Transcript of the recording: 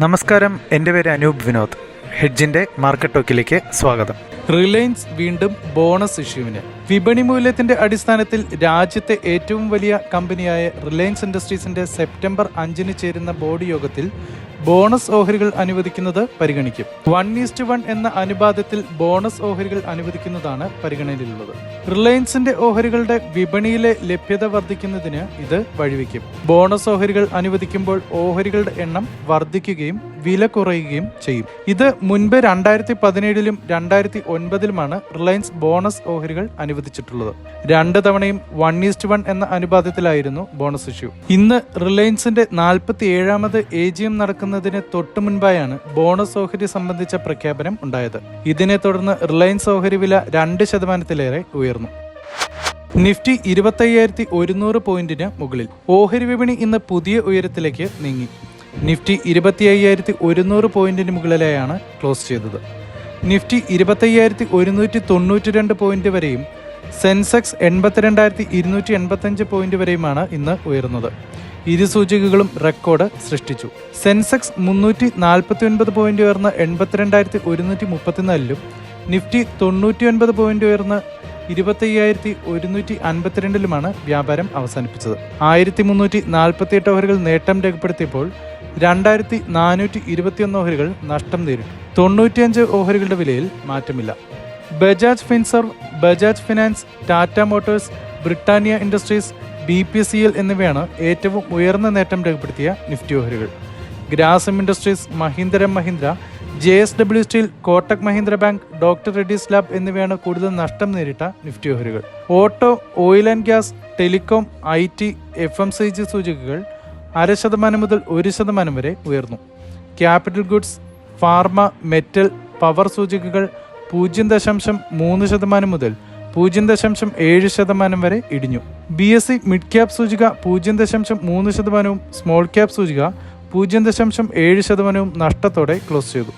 നമസ്കാരം എന്റെ പേര് അനൂപ് വിനോദ്. ഹെഡ്ജിന്റെ മാർക്കറ്റ് ടോക്കിലേക്ക് സ്വാഗതം. റിലയൻസ് വീണ്ടും ബോണസ് ഇഷ്യൂവിന്. വിപണി മൂല്യത്തിന്റെ അടിസ്ഥാനത്തിൽ രാജ്യത്തെ ഏറ്റവും വലിയ കമ്പനിയായ റിലയൻസ് ഇൻഡസ്ട്രീസിന്റെ സെപ്റ്റംബർ അഞ്ചിന് ചേരുന്ന ബോർഡ് യോഗത്തിൽ ബോണസ് ഓഹരികൾ അനുവദിക്കുന്നത് പരിഗണിക്കും. വൺ ഈസ്റ്റ് വൺ എന്ന അനുപാതത്തിൽ ബോണസ് ഓഹരികൾ അനുവദിക്കുന്നതാണ് പരിഗണനയിലുള്ളത്. റിലയൻസിന്റെ ഓഹരികളുടെ വിപണിയിലെ ലഭ്യത വർദ്ധിക്കുന്നതിന് ഇത് വഴിവെക്കും. ബോണസ് ഓഹരികൾ അനുവദിക്കുമ്പോൾ ഓഹരികളുടെ എണ്ണം വർദ്ധിക്കുകയും വില കുറയുകയും ചെയ്യും. ഇത് മുൻപ് രണ്ടായിരത്തി പതിനേഴിലും രണ്ടായിരത്തി ഒൻപതിലുമാണ് റിലയൻസ് ബോണസ് ഓഹരികൾ അനുവദിച്ചിട്ടുള്ളത്. രണ്ട് തവണയും വൺ ഈസ്റ്റ് വൺ എന്ന അനുപാതത്തിലായിരുന്നു ബോണസ് ഇഷ്യൂ. ഇന്ന് റിലയൻസിന്റെ നാൽപ്പത്തി ഏഴാമത് എ ജി എം നടക്കുന്നതിന് തൊട്ടു മുൻപായാണ് ബോണസ് ഓഹരി സംബന്ധിച്ച പ്രഖ്യാപനം ഉണ്ടായത്. ഇതിനെ തുടർന്ന് റിലയൻസ് ഓഹരി വില രണ്ട് ശതമാനത്തിലേറെ ഉയർന്നു. നിഫ്റ്റി ഇരുപത്തയ്യായിരത്തി ഒരുന്നൂറ് പോയിന്റിന് മുകളിൽ. ഓഹരി വിപണി ഇന്ന് പുതിയ ഉയരത്തിലേക്ക് നീങ്ങി. നിഫ്റ്റി ഇരുപത്തി അയ്യായിരത്തി ഒരുന്നൂറ് പോയിന്റിന് മുകളിലായാണ് ക്ലോസ് ചെയ്തത്. നിഫ്റ്റി ഇരുപത്തയ്യായിരത്തി ഒരുന്നൂറ്റി തൊണ്ണൂറ്റി രണ്ട് പോയിന്റ് വരെയും സെൻസെക്സ് എൺപത്തിരണ്ടായിരത്തി ഇരുന്നൂറ്റി എൺപത്തഞ്ച് പോയിന്റ് വരെയുമാണ് ഇന്ന് ഉയർന്നത് ഇരു സൂചികകളും റെക്കോർഡ് സൃഷ്ടിച്ചു. സെൻസെക്സ് മുന്നൂറ്റി നാൽപ്പത്തി ഒൻപത് പോയിന്റ് ഉയർന്ന് എൺപത്തിരണ്ടായിരത്തി ഒരുന്നൂറ്റി മുപ്പത്തിനാലിലും നിഫ്റ്റി തൊണ്ണൂറ്റി ഒൻപത് പോയിന്റ് ഉയർന്ന് ഇരുപത്തയ്യായിരത്തി ഒരുന്നൂറ്റി അൻപത്തിരണ്ടിലുമാണ് വ്യാപാരം അവസാനിപ്പിച്ചത്. ആയിരത്തി മുന്നൂറ്റി നാൽപ്പത്തി എട്ട് ഓഹരികൾ നേട്ടം രേഖപ്പെടുത്തിയപ്പോൾ രണ്ടായിരത്തി നാനൂറ്റി ഇരുപത്തിയൊന്ന് ഓഹരികൾ നഷ്ടം നേരിട്ടു. തൊണ്ണൂറ്റിയഞ്ച് ഓഹരികളുടെ വിലയിൽ മാറ്റമില്ല. Bajaj Finserv Bajaj finance Tata Motors Britannia Industries B P C L എന്നിവയാണ് ഏറ്റവും ഉയർന്ന നേട്ടം രേഖപ്പെടുത്തിയ നിഫ്റ്റി ഓഹരികൾ. Grasim Industries Mahindra Mahindra J S W steel Kotak Mahindra bank doctor Reddy's lab എന്നിവയാണ് കൂടുതൽ നഷ്ടം നേരിട്ട നിഫ്റ്റി ഓഹരികൾ. Auto oil and gas telecom I T F M C G സൂചികകൾ അര ശതമാനം മുതൽ ഒരു ശതമാനം വരെ ഉയർന്നു. Capital goods pharma metal power സൂചികകൾ പൂജ്യം ദശാംശം മൂന്ന് ശതമാനം മുതൽ പൂജ്യം ദശാംശം ഏഴ് ശതമാനം വരെ ഇടിഞ്ഞു. B S E mid cap സൂചിക പൂജ്യം ദശാംശം മൂന്ന് ശതമാനവും സ്മോൾ ക്യാപ് സൂചിക പൂജ്യം ദശാംശം ഏഴ് ശതമാനവും നഷ്ടത്തോടെ ക്ലോസ് ചെയ്തു.